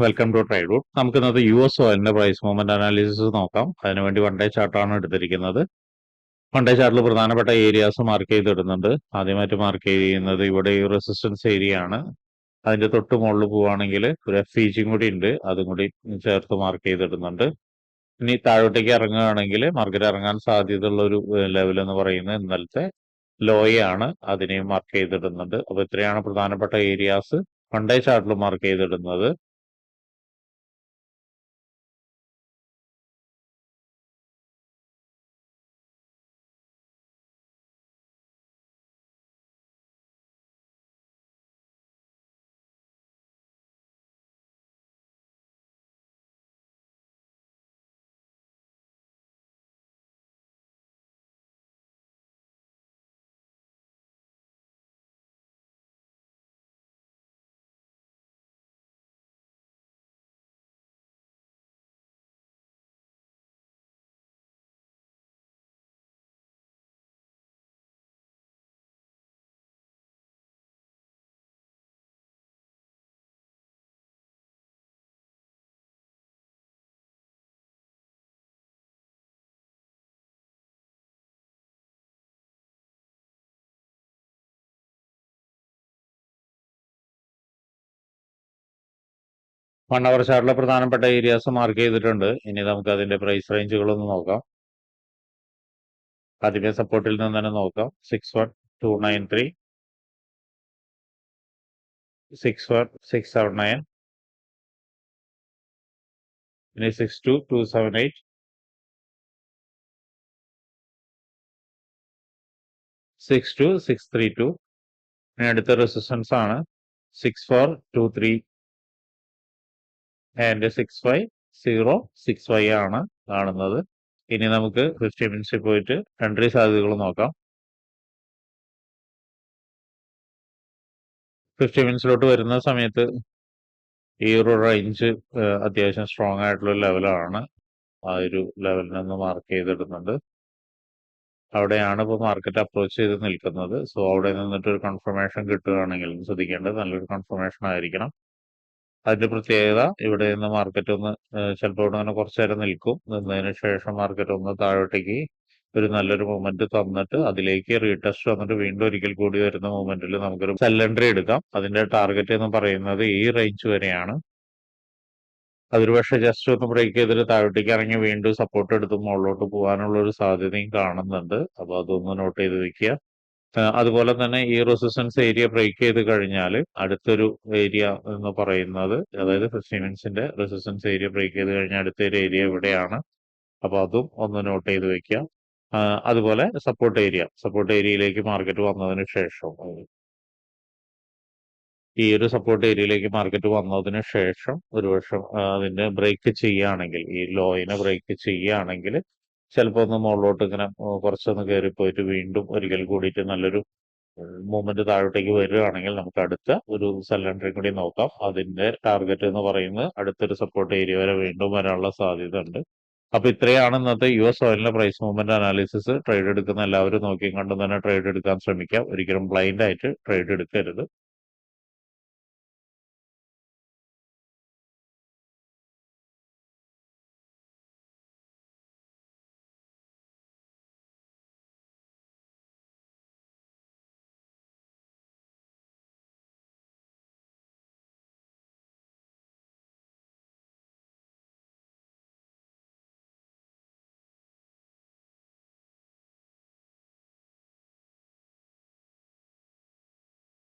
Welcome to tried root നമുക്ക് ഇന്നത്തെ U S ഓയിലിന്റെ പ്രൈസ് മൂവ്മെന്റ് അനാലിസിസ് നോക്കാം. അതിനുവേണ്ടി വൺ ഡേ ചാർട്ടാണ് എടുത്തിരിക്കുന്നത്. വൺ ഡേ ചാർട്ടിൽ പ്രധാനപ്പെട്ട ഏരിയാസ് മാർക്ക് ചെയ്തിടുന്നുണ്ട്. ആദ്യമായിട്ട് മാർക്ക് ചെയ്യുന്നത് ഇവിടെ ഈ റെസിസ്റ്റൻസ് ഏരിയ ആണ്. അതിന്റെ തൊട്ട് മുകളിൽ പോവുകയാണെങ്കിൽ ഒരു എഫ് ഇജിയും കൂടി ഉണ്ട്. അതും കൂടി ചേർത്ത് മാർക്ക് ചെയ്തിടുന്നുണ്ട്. ഇനി താഴോട്ടേക്ക് ഇറങ്ങുകയാണെങ്കിൽ മാർക്കറ്റ് ഇറങ്ങാൻ സാധ്യതയുള്ള ഒരു ലെവൽ എന്ന് പറയുന്നത് ഇന്നലത്തെ ലോയാണ് അതിനെയും മാർക്ക് ചെയ്തിടുന്നുണ്ട്. അപ്പൊ ഇത്രയാണ് പ്രധാനപ്പെട്ട ഏരിയാസ് വൺ ഡേ ചാർട്ടിൽ മാർക്ക് ചെയ്തിടുന്നത്. വൺ അവർ ചാർട്ടിലെ പ്രധാനപ്പെട്ട ഏരിയാസ് മാർക്ക് ചെയ്തിട്ടുണ്ട്. ഇനി നമുക്ക് അതിന്റെ പ്രൈസ് റേഞ്ചുകളൊന്ന് നോക്കാം. ആദ്യമേ സപ്പോർട്ടിൽ നിന്ന് തന്നെ നോക്കാം. Six one two nine three six one six seven nine പിന്നെ six two two seven eight six two six three two ഇനി അടുത്ത റെസിസ്റ്റൻസ് ആണ്. Six four two three and six five zero six five ആണ് കാണുന്നത്. ഇനി നമുക്ക് fifty മിനിറ്റ്സിൽ പോയിട്ട് entry സാധ്യതകൾ നോക്കാം. ഫിഫ്റ്റി മിനിറ്റ്സിലോട്ട് വരുന്ന സമയത്ത് ഈ ഒരു റേഞ്ച് അത്യാവശ്യം സ്ട്രോങ് ആയിട്ടുള്ള ലെവലാണ് ആ ഒരു ലെവലിൽ നിന്ന് മാർക്ക് ചെയ്തിടുന്നുണ്ട് അവിടെയാണ് ഇപ്പോൾ മാർക്കറ്റ് അപ്രോച്ച് ചെയ്ത് നിൽക്കുന്നത്. സോ അവിടെ നിന്നിട്ട് ഒരു കൺഫർമേഷൻ കിട്ടുകയാണെങ്കിൽ ശ്രദ്ധിക്കേണ്ടത് നല്ലൊരു കൺഫർമേഷൻ ആയിരിക്കണം. അതിന്റെ പ്രത്യേകത ഇവിടെ നിന്ന് മാർക്കറ്റ് ഒന്ന് ചിലപ്പോൾ ഇവിടെ അങ്ങനെ കുറച്ചു നേരം നിൽക്കും. നിന്നതിന് ശേഷം മാർക്കറ്റ് ഒന്ന് താഴോട്ടേക്ക് ഒരു നല്ലൊരു മൂവ്മെന്റ് തന്നിട്ട് അതിലേക്ക് റീടെസ്റ്റ് വന്നിട്ട് വീണ്ടും ഒരിക്കൽ കൂടി വരുന്ന മൂവ്മെന്റിൽ നമുക്കൊരു എൻട്രി എടുക്കാം. അതിന്റെ ടാർഗറ്റ് എന്ന് പറയുന്നത് ഈ റേഞ്ച് വരെയാണ്. അതൊരു പക്ഷേ ജസ്റ്റ് ഒന്ന് ബ്രേക്ക് ചെയ്തിട്ട് താഴോട്ടേക്ക് ഇറങ്ങി വീണ്ടും സപ്പോർട്ട് എടുത്ത് മുകളിലോട്ട് പോകാനുള്ള ഒരു സാധ്യതയും കാണുന്നുണ്ട്. അപ്പൊ അതൊന്ന് നോട്ട് ചെയ്ത് വെക്കുക. അതുപോലെ തന്നെ ഈ റെസിസ്റ്റൻസ് ഏരിയ ബ്രേക്ക് ചെയ്ത് കഴിഞ്ഞാൽ അടുത്തൊരു ഏരിയ എന്ന് പറയുന്നത് അതായത് ഫിഫ്റ്റി മിനിറ്റ്സിന്റെ റെസിസ്റ്റൻസ് ഏരിയ ബ്രേക്ക് ചെയ്ത് കഴിഞ്ഞാൽ അടുത്തൊരു ഏരിയ ഇവിടെയാണ്. അപ്പൊ അതും ഒന്ന് നോട്ട് ചെയ്ത് വെക്കുക. അതുപോലെ സപ്പോർട്ട് ഏരിയ സപ്പോർട്ട് ഏരിയയിലേക്ക് മാർക്കറ്റ് വന്നതിന് ശേഷം ഈ ഒരു സപ്പോർട്ട് ഏരിയയിലേക്ക് മാർക്കറ്റ് വന്നതിന് ശേഷം ഒരു വർഷം അതിന്റെ ബ്രേക്ക് ചെയ്യുകയാണെങ്കിൽ ഈ ലോയിനെ ബ്രേക്ക് ചെയ്യുകയാണെങ്കിൽ ചിലപ്പോൾ ഒന്ന് മുകളിലോട്ട് ഇങ്ങനെ കുറച്ചൊന്ന് കയറി പോയിട്ട് വീണ്ടും ഒരിക്കൽ കൂടിയിട്ട് നല്ലൊരു മൂവ്മെന്റ് താഴോട്ടേക്ക് വരികയാണെങ്കിൽ നമുക്ക് അടുത്ത ഒരു സെലണ്ടറി കൂടി നോക്കാം. അതിന്റെ ടാർഗറ്റ് എന്ന് പറയുന്നത് അടുത്തൊരു സപ്പോർട്ട് ഏരിയ വരെ വീണ്ടും വരാനുള്ള സാധ്യത ഉണ്ട് അപ്പൊ ഇത്രയാണ് ഇന്നത്തെ യു എസ് ഓയിലിന്റെ പ്രൈസ് മൂവ്മെന്റ് അനാലിസിസ് ട്രേഡ് എടുക്കുന്ന എല്ലാവരും നോക്കിയും കണ്ടും തന്നെ ട്രേഡ് എടുക്കാൻ ശ്രമിക്കാം. ഒരിക്കലും ബ്ലൈൻഡ് ആയിട്ട് ട്രേഡ് എടുക്കരുത്.